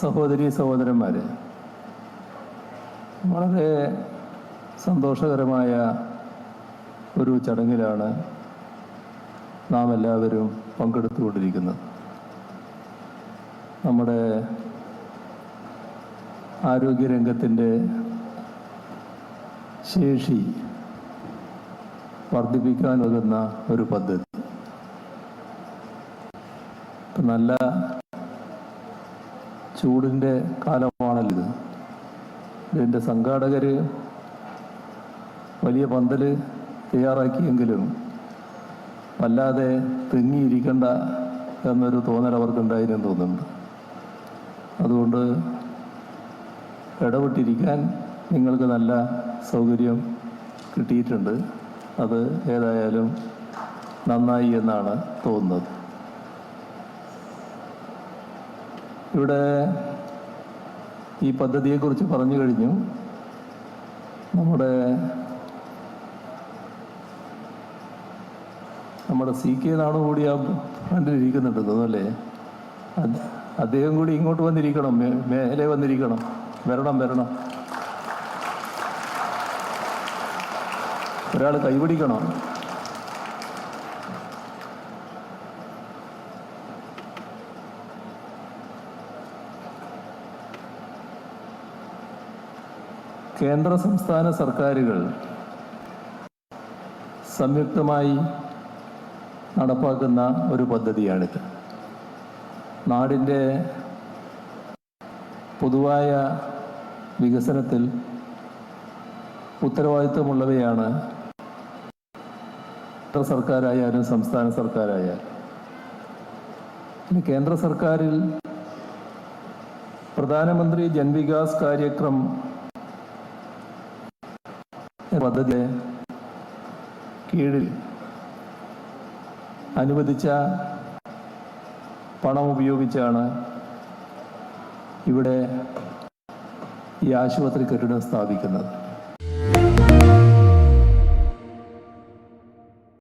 സഹോദരി സഹോദരന്മാരെ വളരെ സന്തോഷകരമായ ഒരു ചടങ്ങിലാണ് നാം എല്ലാവരും പങ്കെടുത്തുകൊണ്ടിരിക്കുന്നത്. നമ്മുടെ ആരോഗ്യരംഗത്തിന്റെ ശേഷി വർദ്ധിപ്പിക്കാൻ ഉതകുന്ന ഒരു പദ്ധതി. നല്ല ചൂടിന്റെ കാലമാണല്ലോ ഇത് ഇതിന്റെ സംഘാടകർ വലിയ പന്തൽ തയ്യാറാക്കിയെങ്കിലും വല്ലാതെ തിങ്ങിയിരിക്കണ്ട എന്നൊരു തോന്നൽ അവർക്കുണ്ടായിരുന്നു തോന്നുന്നുണ്ട്. അതുകൊണ്ട് ഇടപെട്ടിരിക്കാൻ നിങ്ങൾക്ക് നല്ല സൗകര്യം കിട്ടിയിട്ടുണ്ട്. അത് ഏതായാലും നന്നായി എന്നാണ് തോന്നുന്നത്. ഇവിടെ ഈ പദ്ധതിയെക്കുറിച്ച് പറഞ്ഞു കഴിഞ്ഞു. നമ്മുടെ നമ്മുടെ സി കെ നാണു കൂടി ആ കണ്ടിരിക്കുന്നുണ്ട് തോന്നല്ലേ അദ്ദേഹം കൂടി ഇങ്ങോട്ട് വന്നിരിക്കണം മേലെ വന്നിരിക്കണം. വരണം വരണം. ഒരാൾ കൈപിടിക്കണം. കേന്ദ്ര സംസ്ഥാന സർക്കാരുകൾ സംയുക്തമായി നടപ്പാക്കുന്ന ഒരു പദ്ധതിയാണിത്. നാടിന്റെ പൊതുവായ വികസനത്തിൽ ഉത്തരവാദിത്വമുള്ളവയാണ് കേന്ദ്ര സർക്കാരായാലും സംസ്ഥാന സർക്കാരായാലും. കേന്ദ്ര സർക്കാരിൽ പ്രധാനമന്ത്രി ജൻവികാസ് കാര്യക്രം പദ്ധതി കീഴിൽ അനുവദിച്ച പണം ഉപയോഗിച്ചാണ് ഇവിടെ ഈ ആശുപത്രി കെട്ടിടം സ്ഥാപിക്കുന്നത്.